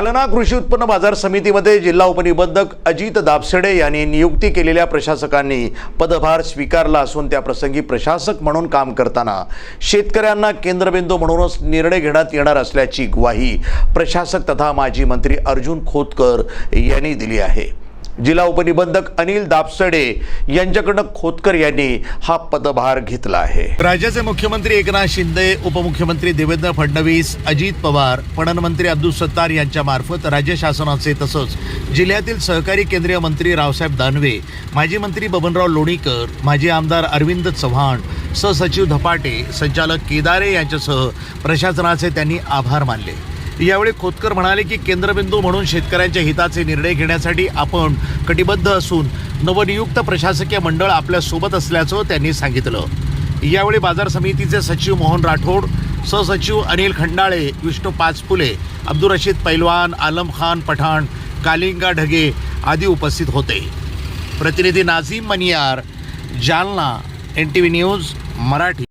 जालना कृषी उत्पन्न बाजार समितीमध्ये जिल्हा उपनिबंधक अजित दापसेडे यांनी नियुक्ती केलेल्या प्रशासकांनी पदभार स्वीकारला असून त्या प्रसंगी प्रशासक म्हणून काम करताना शेतकऱ्यांना केंद्रबिंदू म्हणूनच निर्णय घेण्यात येणार असल्याची ग्वाही प्रशासक तथा माजी मंत्री अर्जुन खोतकर यांनी दिली आहे. जिल्हा उपनिबंधक अनिल दापसडे यांच्याकडनं खोतकर यांनी हा पदभार घेतला आहे. राज्याचे मुख्यमंत्री एकनाथ शिंदे उपमुख्यमंत्री देवेंद्र फडणवीस अजित पवार पणन मंत्री अब्दुल सत्तार यांच्या मार्फत राज्य शासनाचे तसंच जिल्ह्यातील सहकारी केंद्रीय मंत्री रावसाहेब दानवे माजी मंत्री बबनराव लोणीकर माजी आमदार अरविंद चव्हाण सहसचिव धपाटे संचालक केदारे यांच्यासह प्रशासनाचे त्यांनी आभार मानले. यावेळी खोतकर म्हणाले की केंद्रबिंदू म्हणून शेतकऱ्यांच्या हिताचे निर्णय घेण्यासाठी आपण कटिबद्ध असून नवनियुक्त प्रशासकीय मंडळ आपल्यासोबत असल्याचं त्यांनी सांगितलं. यावेळी बाजार समितीचे सचिव मोहन राठोड सहसचिव अनिल खंडाळे विष्णू पाचपुले अब्दुल रशीद पैलवान आलम खान पठाण कालिंगा ढगे आदी उपस्थित होते. प्रतिनिधी Nazim Maniyar Jalna N T V news Marathi.